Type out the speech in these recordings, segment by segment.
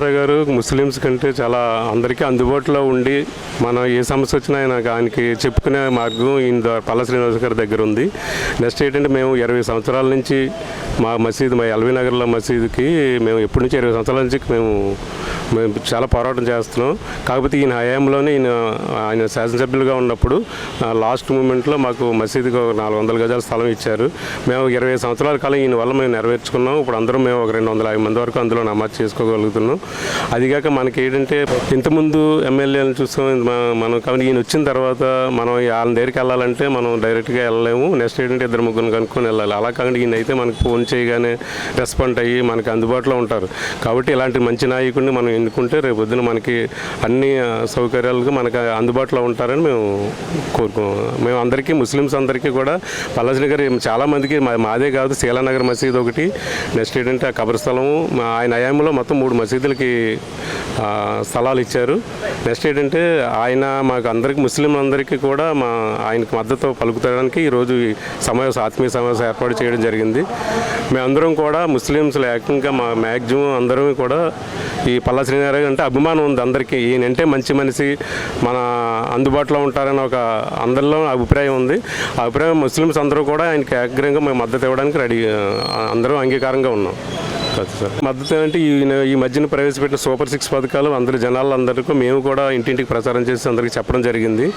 నెహ్రా గారు ముస్లిమ్స్ కంటే చాలా అందరికీ అందుబాటులో ఉండి మనం ఏ సమస్య వచ్చినా ఆయన ఆయనకి చెప్పుకునే మార్గం ఈయన పల్ల శ్రీనివాస గారి దగ్గర ఉంది. నెక్స్ట్ ఏంటంటే మేము ఇరవై సంవత్సరాల నుంచి మా మసీదు మా ఎల్వీ నగర్లో మసీదుకి మేము ఎప్పటి నుంచి ఇరవై సంవత్సరాల నుంచి మేము మేము చాలా పోరాటం చేస్తున్నాం. కాకపోతే ఈయన హయాంలోనే ఈయన ఆయన శాసనసభ్యులుగా ఉన్నప్పుడు లాస్ట్ మూమెంట్లో మాకు మసీదుకి ఒక నాలుగు వందల గజాల స్థలం ఇచ్చారు. మేము ఇరవై సంవత్సరాల కాలం ఈయన వల్ల మేము నెరవేర్చుకున్నాం. ఇప్పుడు అందరం మేము ఒక రెండు వందల యాభై మంది వరకు అందులో నమాజ్ చేసుకోగలుగుతున్నాం. అదిగాక మనకి ఏంటంటే ఇంతకుముందు ఎమ్మెల్యేలను చూస్తాం మనం కాబట్టి ఈయన వచ్చిన తర్వాత మనం వాళ్ళ దగ్గరికి వెళ్ళాలంటే మనం డైరెక్ట్గా వెళ్ళలేము. నెక్స్ట్ ఏంటంటే ఇద్దరు ముగ్గురు కనుక్కొని వెళ్ళాలి. అలా కాకుండా ఈయన అయితే మనకు ఫోన్ చేయగానే రెస్పాండ్ అయ్యి మనకి అందుబాటులో ఉంటారు. కాబట్టి ఇలాంటి మంచి నాయకుడిని మనం ఎన్నుకుంటే రేపు పొద్దున మనకి అన్ని ఆ, సౌకర్యాలుగా మనకి అందుబాటులో ఉంటారని మేము కోరుకున్నాం మేము అందరికీ ముస్లిమ్స్ అందరికీ కూడా పల్లశ్రీ గారు చాలామందికి మా- మాదే కాదు శీలానగర్ మసీద్ ఒకటి. నెక్స్ట్ ఏంటంటే ఆ కబర్స్థలము స్థలము ఆయన హయాంలో మొత్తం మూడు మసీదులకి ఆ, స్థలాలు ఇచ్చారు. నెక్స్ట్ ఏంటంటే ఆయన మాకు అందరికీ ముస్లిం అందరికీ కూడా మా ఆయనకు మద్దతు పలుకుతాడానికి ఈరోజు సమావేశం ఆత్మీయ సమావేశం ఏర్పాటు చేయడం జరిగింది. మేమందరం కూడా ముస్లిమ్స్ ఏకంగా మా మ్యాక్సిమం అందరం కూడా ఈ పల్లా శ్రీనారాయణ అంటే అభిమానం ఉంది అందరికీ. ఈయనంటే మంచి మనిషి మన అందుబాటులో ఉంటారని ఒక అందరిలో అభిప్రాయం ఉంది. ఆ అభిప్రాయం ముస్లిమ్స్ అందరూ కూడా ఆయనకి ఏగ్రంగా మేము మద్దతు ఇవ్వడానికి రెడీ అందరం అంగీకారంగా ఉన్నాం. కాదు సార్. మద్దతు అంటే ఈ మధ్యన ప్రవేశపెట్టిన సూపర్ సిక్స్ పథకాలు అందరి జనాలందరికీ మేము కూడా ఇంటింటికి ప్రచారం చేసి అందరికీ చెప్పడం జరిగింది.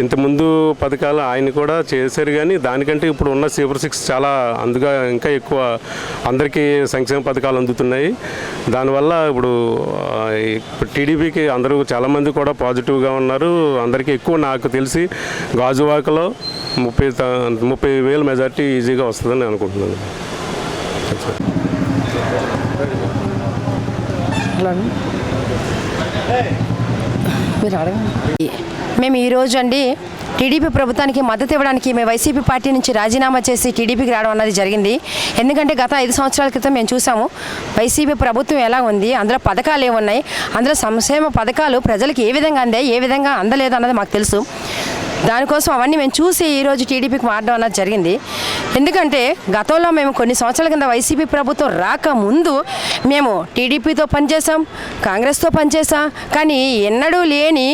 ఇంతకుముందు పథకాలు ఆయన కూడా చేశారు కానీ దానికంటే ఇప్పుడు ఉన్న సూపర్ సిక్స్ చాలా అందుగా ఇంకా ఎక్కువ అందరికీ సంక్షేమ పథకాలు అందుతున్నాయి. దానివల్ల ఇప్పుడు టీడీపీకి అందరూ చాలామంది కూడా పాజిటివ్గా ఉన్నారు. అందరికీ ఎక్కువ నాకు తెలిసి గాజువాకలో ముప్పై త- ముప్పై వేల మెజార్టీ ఈజీగా వస్తుందని అనుకుంటున్నాను. హలో మీరు అడగండి. మేము ఈరోజు అండి టీడీపీ ప్రభుత్వానికి మద్దతు ఇవ్వడానికి మేము వైసీపీ పార్టీ నుంచి రాజీనామా చేసి టీడీపీకి రావడం అన్నది జరిగింది. ఎందుకంటే గత ఐదు సంవత్సరాల క్రితం మేము చూసాము వైసీపీ ప్రభుత్వం ఎలా ఉంది అందులో పథకాలు ఏమున్నాయి అందులో సంక్షేమ పథకాలు ప్రజలకు ఏ విధంగా అందాయి ఏ విధంగా అందలేదు అన్నది మాకు తెలుసు. దానికోసం అవన్నీ మేము చూసి ఈరోజు టీడీపీకి మారడం అన్నది జరిగింది. ఎందుకంటే గతంలో మేము కొన్ని సంవత్సరాల కింద వైసీపీ ప్రభుత్వం రాకముందు మేము టీడీపీతో పనిచేసాం కాంగ్రెస్తో పనిచేసాం కానీ ఎన్నడూ లేని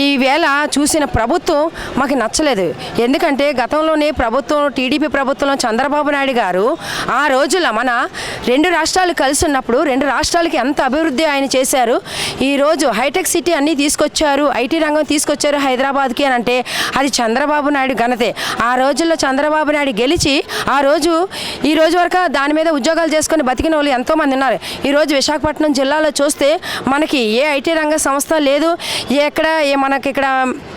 ఈ వేళ చూసిన ప్రభుత్వం మాకు నచ్చలేదు. ఎందుకంటే గతంలోనే ప్రభుత్వం టీడీపీ ప్రభుత్వంలో చంద్రబాబు నాయుడు గారు ఆ రోజుల్లో మన రెండు రాష్ట్రాలు కలిసి ఉన్నప్పుడు రెండు రాష్ట్రాలకి ఎంత అభివృద్ధి ఆయన చేశారు. ఈరోజు హైటెక్ సిటీ అన్నీ తీసుకొచ్చారు ఐటీ రంగం తీసుకొచ్చారు హైదరాబాద్కి అని అంటే అది చంద్రబాబు నాయుడు ఘనతే. ఆ రోజుల్లో చంద్రబాబు నాయుడు గెలిచి ఆ రోజు ఈ రోజు వరకు దాని మీద ఉద్యోగాలు చేసుకొని బతికిన వాళ్ళు ఎంతోమంది ఉన్నారు. ఈరోజు విశాఖపట్నం జిల్లాలో చూస్తే మనకి ఏ ఐటీ రంగ సంస్థ లేదు ఏ ఎక్కడ ఏ మనకి ఇక్కడ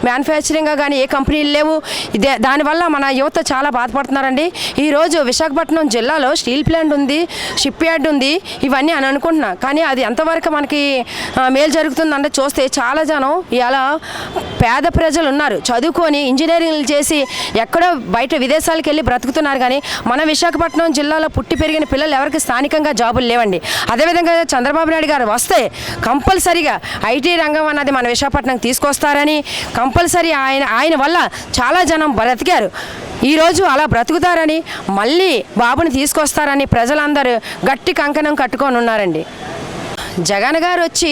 మ్యానుఫ్యాక్చరింగ్ కానీ ఏ కంపెనీలు లేవు. ఇదే దానివల్ల మన యువత చాలా బాధపడుతున్నారండి. ఈరోజు విశాఖపట్నం జిల్లాలో స్టీల్ ప్లాంట్ ఉంది షిప్ యార్డ్ ఉంది ఇవన్నీ అని అనుకుంటున్నా. కానీ అది ఎంతవరకు మనకి మేలు జరుగుతుందంటే చూస్తే చాలా జనం ఇలా పేద ప్రజలు ఉన్నారు. చదువు చదువుకొని ఇంజనీరింగ్లు చేసి ఎక్కడో బయట విదేశాలకు వెళ్ళి బ్రతుకుతున్నారు కానీ మన విశాఖపట్నం జిల్లాలో పుట్టి పెరిగిన పిల్లలు ఎవరికి స్థానికంగా జాబులు లేవండి. అదేవిధంగా చంద్రబాబు నాయుడు గారు వస్తే కంపల్సరిగా ఐటీ రంగం అన్నది మన విశాఖపట్నం తీసుకొస్తారని కంపల్సరీ ఆయన ఆయన వల్ల చాలా జనం బ్రతికారు. ఈరోజు అలా బ్రతుకుతారని మళ్ళీ బాబుని తీసుకొస్తారని ప్రజలందరూ గట్టి కంకణం కట్టుకొని ఉన్నారండి. జగన్ గారు వచ్చి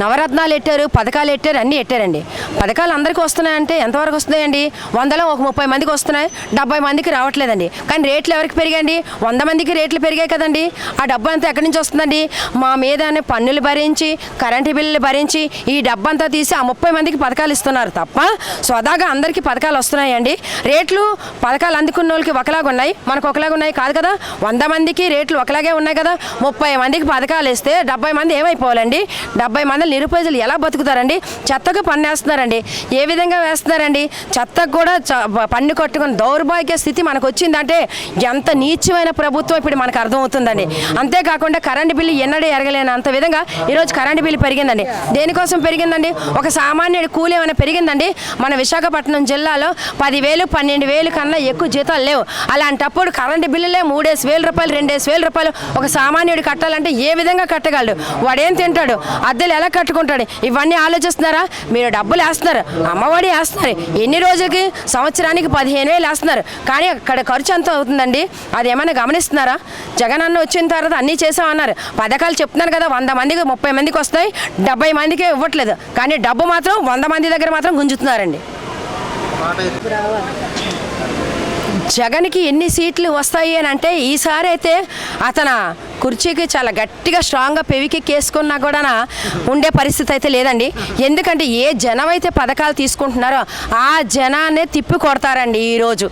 నవరత్నాలు ఎట్టారు పథకాలు ఎట్టారు అన్నీ ఎట్టారండి. పథకాలు అందరికీ వస్తున్నాయంటే ఎంతవరకు వస్తున్నాయండి? వందలో ఒక ముప్పై మందికి వస్తున్నాయి డెబ్బై మందికి రావట్లేదండి. కానీ రేట్లు ఎవరికి పెరిగాయండి? వంద మందికి రేట్లు పెరిగాయి కదండి. ఆ డబ్బు అంతా ఎక్కడి నుంచి వస్తుందండి? మా మీద పన్నులు భరించి కరెంటు బిల్లులు భరించి ఈ డబ్బు అంతా తీసి ఆ ముప్పై మందికి పథకాలు ఇస్తున్నారు తప్ప స్వదాగా అందరికీ పథకాలు వస్తున్నాయండి. రేట్లు పథకాలు అందుకున్న వాళ్ళకి ఒకలాగా ఉన్నాయి. మనకు ఒకలాగా ఉన్నాయి కాదు కదా? వంద మందికి రేట్లు ఒకలాగే ఉన్నాయి కదా? ముప్పై మందికి పథకాలు ఇస్తే డెబ్బై మంది ఏమైపోవాలండి? డెబ్బై మంది నిరుపేదలు ఎలా బతుకుతారండి? చెత్తకు పన్ను వేస్తున్నారండి. ఏ విధంగా వేస్తున్నారండి? చెత్తకు కూడా పన్ను కట్టుకుని దౌర్భాగ్య స్థితి మనకు వచ్చిందంటే ఎంత నీచమైన ప్రభుత్వం ఇప్పుడు మనకు అర్థమవుతుందండి. అంతేకాకుండా కరెంటు బిల్లు ఎన్నడూ ఎరగలేని అంత విధంగా ఈరోజు కరెంటు బిల్లు పెరిగిందండి. దేనికోసం పెరిగిందండి? ఒక సామాన్యుడి కూలి ఏమైనా పెరిగిందండి? మన విశాఖపట్నం జిల్లాలో పదివేలు పన్నెండు వేలు కన్నా ఎక్కువ జీతాలు లేవు. అలాంటప్పుడు కరెంటు బిల్లులే మూడేసి వేల రూపాయలు రెండేసి వేల రూపాయలు ఒక సామాన్యుడు కట్టాలంటే ఏ విధంగా కట్టగలడు? వాడేం తింటాడు? అద్దెలు ఎలా కట్టుకుంటాడు. ఇవన్నీ ఆలోచిస్తున్నారా? మీరు డబ్బులు వేస్తున్నారు. అమ్మఒడి వేస్తున్నారు. ఎన్ని రోజులకి? సంవత్సరానికి పదిహేను వేలు వేస్తున్నారు. కానీ అక్కడ ఖర్చు ఎంత అవుతుందండి? అది ఏమైనా గమనిస్తున్నారా? జగన్ అన్న వచ్చిన తర్వాత అన్నీ చేసామన్నారు. పథకాలు చెప్తున్నారు కదా వంద మందికి ముప్పై మందికి వస్తాయి డెబ్బై మందికి ఇవ్వట్లేదు. కానీ డబ్బు మాత్రం వంద మంది దగ్గర మాత్రం గుంజుతున్నారండి. జగన్కి ఎన్ని సీట్లు వస్తాయి అని అంటే ఈసారి అయితే అతను కుర్చీకి చాలా గట్టిగా స్ట్రాంగ్గా పెవికెక్కేసుకున్నా కూడా ఉండే పరిస్థితి అయితే లేదండి. ఎందుకంటే ఏ జనం అయితే పథకాలు తీసుకుంటున్నారో ఆ జనాన్నే తిప్పి కొడతారండి ఈరోజు.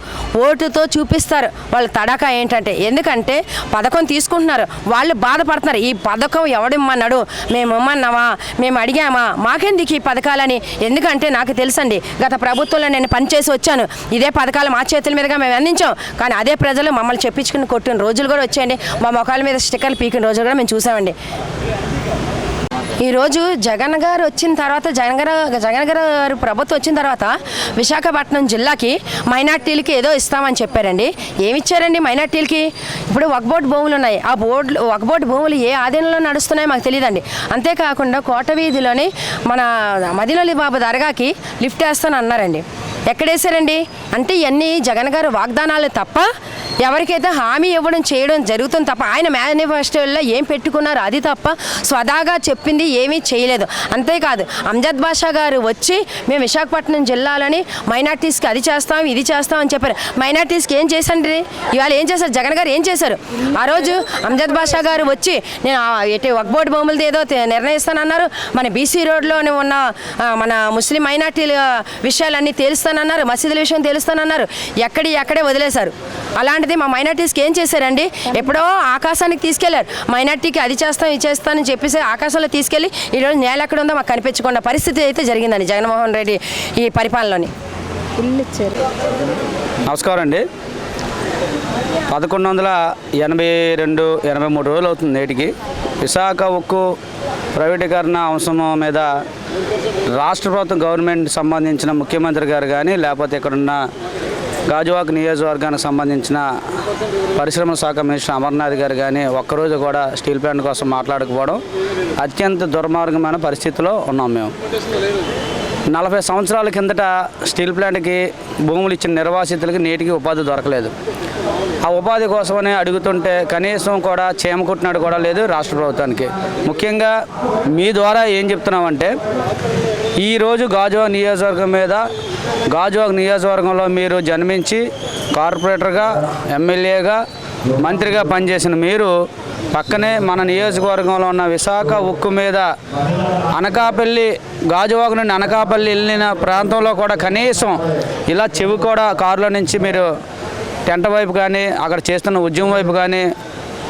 ఓటుతో చూపిస్తారు. వాళ్ళ తడక ఏంటంటే ఎందుకంటే పథకం తీసుకుంటున్నారు. వాళ్ళు బాధపడుతున్నారు. ఈ పథకం ఎవడిమ్మన్నాడు? మేము ఇమ్మన్నామా మేము అడిగామా మాకెందుకు ఈ పథకాలని? ఎందుకంటే నాకు తెలుసండి గత ప్రభుత్వంలో నేను పనిచేసి వచ్చాను. ఇదే పథకాలు మా చేతుల మీదుగా మేము అందించాం. కానీ అదే ప్రజలు మమ్మల్ని చెప్పించుకుని కొట్టిన రోజులు కూడా వచ్చాయండి. మా మొఖాల మీద స్టిక్కర్లు పీకిన రోజు కూడా మేము చూసామండి. ఈరోజు జగన్ గారు వచ్చిన తర్వాత జగన్ గారు జగన్ గారు ప్రభుత్వం వచ్చిన తర్వాత విశాఖపట్నం జిల్లాకి మైనార్టీలకి ఏదో ఇస్తామని చెప్పారండి. ఏమి ఇచ్చారండి మైనార్టీలకి? ఇప్పుడు వక్బోర్డ్ భూములు ఉన్నాయి. ఆ బోర్డు వక్బోర్డ్ భూములు ఏ ఆధీనంలో నడుస్తున్నాయో మాకు తెలియదండి అంతేకాకుండా కోట వీధిలోని మన మదిలలి బాబు దర్గాకి లిఫ్ట్ వేస్తాను అన్నారండి. ఎక్కడేసారండి అంటే ఇవన్నీ జగన్ గారు వాగ్దానాలు తప్ప ఎవరికైతే హామీ ఇవ్వడం చేయడం జరుగుతుంది తప్ప ఆయన మేనిఫెస్టోల్లో ఏం పెట్టుకున్నారో అది తప్ప స్వదాగా చెప్పింది ఏమీ చేయలేదు. అంతేకాదు అంజద్ బాషా గారు వచ్చి మేము విశాఖపట్నం జిల్లాలోని మైనార్టీస్కి అది చేస్తాం ఇది చేస్తాం అని చెప్పారు. మైనార్టీస్కి ఏం చేసండి ఇవాళ ఏం చేశారు? జగన్ గారు ఏం చేశారు? ఆ రోజు అంజద్ బాషా గారు వచ్చి నేను ఎటు వక్బోర్డు భూములది ఏదో నిర్ణయిస్తానన్నారు మన బీసీ రోడ్లోనే ఉన్న మన ముస్లిం మైనార్టీల విషయాలన్నీ తేలుస్తానన్నారు మసీదుల విషయం తేలుస్తానన్నారు. ఎక్కడి ఎక్కడే వదిలేశారు. అలాంటిది మా మైనార్టీస్కి ఏం చేశారండి? ఎప్పుడో ఆకాశానికి తీసుకెళ్ళారు. మైనార్టీకి అది చేస్తాం ఇది చేస్తానని చెప్పేసి ఆకాశంలో తీసుకెళ్ళి ఈరోజు నేల ఎక్కడ ఉందో మాకు కనిపించకుండా పరిస్థితి అయితే జరిగిందండి జగన్మోహన్ రెడ్డి ఈ పరిపాలనలోని. నమస్కారం అండి. పదకొండు వందల ఎనభై రెండు ఎనభై మూడు రోజులు అవుతుంది నేటికి. విశాఖ ఉక్కు ప్రైవేటీకరణ అంశం మీద రాష్ట్ర ప్రభుత్వం గవర్నమెంట్ సంబంధించిన ముఖ్యమంత్రి గారు కానీ లేకపోతే ఇక్కడున్న గాజువాక్ నియోజకవర్గానికి సంబంధించిన పరిశ్రమల శాఖ మినిస్టర్ అమర్నాథ్ గారు కానీ ఒక్కరోజు కూడా స్టీల్ ప్లాంట్ కోసం మాట్లాడకపోవడం అత్యంత దుర్మార్గమైన పరిస్థితిలో ఉన్నాం మేము. నలభై సంవత్సరాల కిందట స్టీల్ ప్లాంట్కి భూములు ఇచ్చిన నిర్వాసితులకి నేటికి ఉపాధి దొరకలేదు. ఆ ఉపాధి కోసమని అడుగుతుంటే కనీసం కూడా చేమకుట్టినాడు కూడా లేదు రాష్ట్ర ప్రభుత్వానికి. ముఖ్యంగా మీ ద్వారా ఏం చెప్తున్నామంటే ఈరోజు గాజువాక్ నియోజకవర్గం మీద గాజువాక్ నియోజకవర్గంలో మీరు జన్మించి కార్పొరేటర్గా ఎమ్మెల్యేగా మంత్రిగా పనిచేసిన మీరు పక్కనే మన నియోజకవర్గంలో ఉన్న విశాఖ ఉక్కు మీద అనకాపల్లి గాజువాగ్ నుండి అనకాపల్లి వెళ్ళిన ప్రాంతంలో కూడా కనీసం ఇలా చెవి కూడా కారులో నుంచి మీరు టెంట వైపు కానీ అక్కడ చేస్తున్న ఉద్యమం వైపు కానీ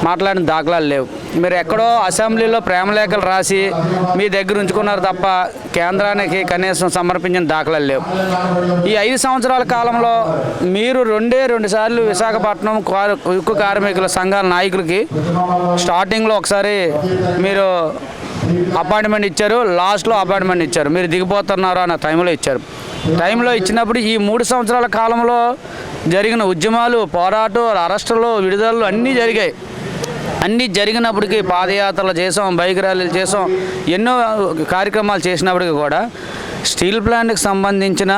మాట్లాడిన దాఖలాలు లేవు. మీరు ఎక్కడో అసెంబ్లీలో ప్రేమలేఖలు రాసి మీ దగ్గర ఉంచుకున్నారు తప్ప కేంద్రానికి కనీసం సమర్పించిన దాఖలాలు లేవు. ఈ ఐదు సంవత్సరాల కాలంలో మీరు రెండే రెండు సార్లు విశాఖపట్నం ఉక్కు కార్మికుల సంఘాల నాయకులకి స్టార్టింగ్లో ఒకసారి మీరు అపాయింట్మెంట్ ఇచ్చారు లాస్ట్లో అపాయింట్మెంట్ ఇచ్చారు. మీరు దిగిపోతున్నారు అన్న టైంలో ఇచ్చారు. టైంలో ఇచ్చినప్పుడు ఈ మూడు సంవత్సరాల కాలంలో జరిగిన ఉద్యమాలు పోరాటం అరెస్టులు విడుదలలు అన్నీ జరిగాయి. అన్నీ జరిగినప్పటికీ పాదయాత్రలు చేసాం బైక్ ర్యాలీలు చేసాం ఎన్నో కార్యక్రమాలు చేసినప్పటికీ కూడా స్టీల్ ప్లాంట్కి సంబంధించిన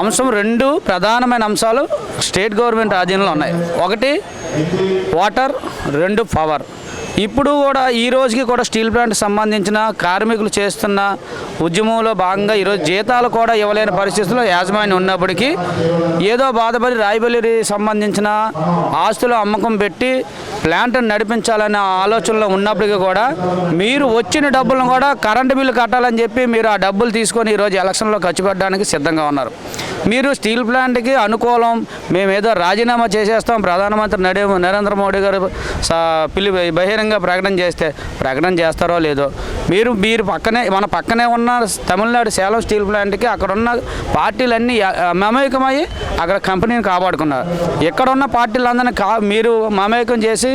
అంశం రెండు ప్రధానమైన అంశాలు స్టేట్ గవర్నమెంట్ ఆధీనంలో ఉన్నాయి. ఒకటి వాటర్ రెండు పవర్. ఇప్పుడు కూడా ఈ రోజుకి కూడా స్టీల్ ప్లాంట్ సంబంధించిన కార్మికులు చేస్తున్న ఉద్యమంలో భాగంగా ఈరోజు జీతాలు కూడా ఇవ్వలేని పరిస్థితుల్లో యాజమాన్యం ఉన్నప్పటికీ ఏదో బాధపడి రాయబల్లి సంబంధించిన ఆస్తులు అమ్మకం పెట్టి ప్లాంట్ నడిపించాలనే ఆలోచనలో ఉన్నప్పటికీ కూడా మీరు వచ్చిన డబ్బులను కూడా కరెంటు బిల్లు కట్టాలని చెప్పి మీరు ఆ డబ్బులు తీసుకొని ఈరోజు ఎలక్షన్లో ఖర్చు పెట్టడానికి సిద్ధంగా ఉన్నారు. మీరు స్టీల్ ప్లాంట్కి అనుకూలం మేము ఏదో రాజీనామా చేసేస్తాం. ప్రధానమంత్రి నరేంద్ర మోడీ గారు స- పిలి బహిరంగ ప్రకటన చేస్తే ప్రకటన చేస్తారో లేదో. మీరు మీరు పక్కనే మన పక్కనే ఉన్న తమిళనాడు సేలం స్టీల్ ప్లాంట్కి అక్కడ ఉన్న పార్టీలన్నీ మమేకమయ్యి అక్కడ కంపెనీని కాపాడుకున్నారు. ఇక్కడ ఉన్న పార్టీలందరినీ కా మీరు మమేకం చేసి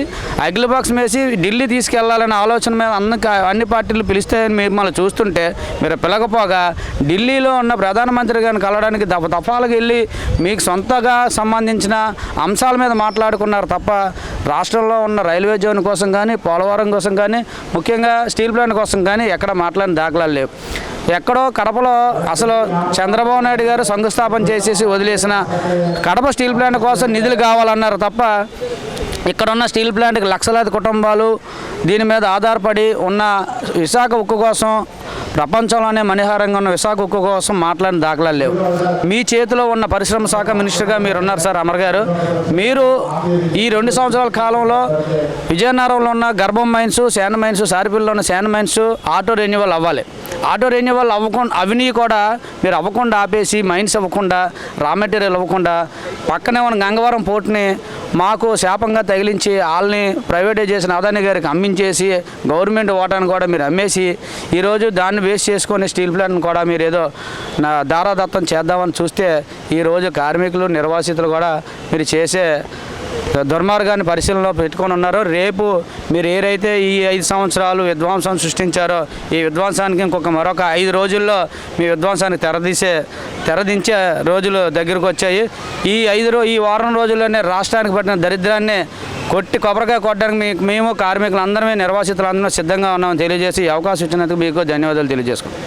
అగ్లిబాక్స్ వేసి ఢిల్లీ తీసుకెళ్ళాలనే ఆలోచన మీద అన్ని అన్ని పార్టీలు పిలిస్తే మిమ్మల్ని చూస్తుంటే మీరు పిలకపోగా ఢిల్లీలో ఉన్న ప్రధానమంత్రి గారిని కలవడానికి దఫ దఫాలకు వెళ్ళి మీకు సొంతగా సంబంధించిన అంశాల మీద మాట్లాడుకున్నారు తప్ప రాష్ట్రంలో ఉన్న రైల్వే జోన్ కోసం కానీ పోలవరం కోసం కానీ ముఖ్యంగా స్టీల్ ప్లాంట్ కోసం కానీ ఎక్కడ మాట్లాడిన దాఖలాలు లేవు. ఎక్కడో కడపలో అసలు చంద్రబాబు నాయుడు గారు శంకుస్థాపన చేసేసి వదిలేసిన కడప స్టీల్ ప్లాంట్ కోసం నిధులు కావాలన్నారు తప్ప ఇక్కడ ఉన్న స్టీల్ ప్లాంట్కి లక్షలాది కుటుంబాలు దీని మీద ఆధారపడి ఉన్న విశాఖ ఉక్కు కోసం ప్రపంచంలోనే మణిహారంగా ఉన్న విశాఖ ఉక్కు కోసం మాట్లాడిన దాఖలాలు లేవు. మీ చేతిలో ఉన్న పరిశ్రమ శాఖ మినిస్టర్గా మీరు ఉన్నారు సార్ అమర్ గారు. మీరు ఈ రెండు సంవత్సరాల కాలంలో విజయనగరంలో ఉన్న గర్భం మైన్స్ శాన మైన్స్ సారిపిల్లో ఉన్న శాన మైన్స్ ఆటో రెన్యువల్ అవ్వాలి. ఆటో రెన్యువల్ అవ్వకుండా అవినీ కూడా మీరు అవ్వకుండా ఆపేసి మైన్స్ అవ్వకుండా రా మెటీరియల్ అవ్వకుండా పక్కనే ఉన్న గంగవరం పోర్ట్ని మాకు శాపంగా తగిలించి వాళ్ళని ప్రైవేటైజేషన్ అదాని గారికి అమ్మించేసి గవర్నమెంట్ ఓటాను కూడా మీరు అమ్మేసి ఈరోజు దాన్ని వేస్ట్ చేసుకొని స్టీల్ ప్లాంట్ని కూడా మీరు ఏదో నా దారాదత్తం చేద్దామని చూస్తే ఈరోజు కార్మికులు నిర్వాసితులు కూడా మీరు చేసే దుర్మార్గాన్ని పరిశీలనలో పెట్టుకొని ఉన్నారు. రేపు మీరు ఏదైతే ఈ ఐదు సంవత్సరాలు విధ్వంసం సృష్టించారో ఈ విధ్వంసానికి ఇంకొక మరొక ఐదు రోజుల్లో మీ విధ్వంసానికి తెరదీసే తెరదించే రోజులు దగ్గరకు వచ్చాయి. ఈ ఐదు రో ఈ వారం రోజుల్లోనే రాష్ట్రానికి పట్టిన దరిద్రాన్ని కొట్టి కొబ్బరికాయ కొట్టడానికి మీకు మేము కార్మికులందరమే నిర్వాసితులందరం సిద్ధంగా ఉన్నామని తెలియజేసి అవకాశం ఇచ్చినందుకు మీకు ధన్యవాదాలు తెలియజేసుకుంటాం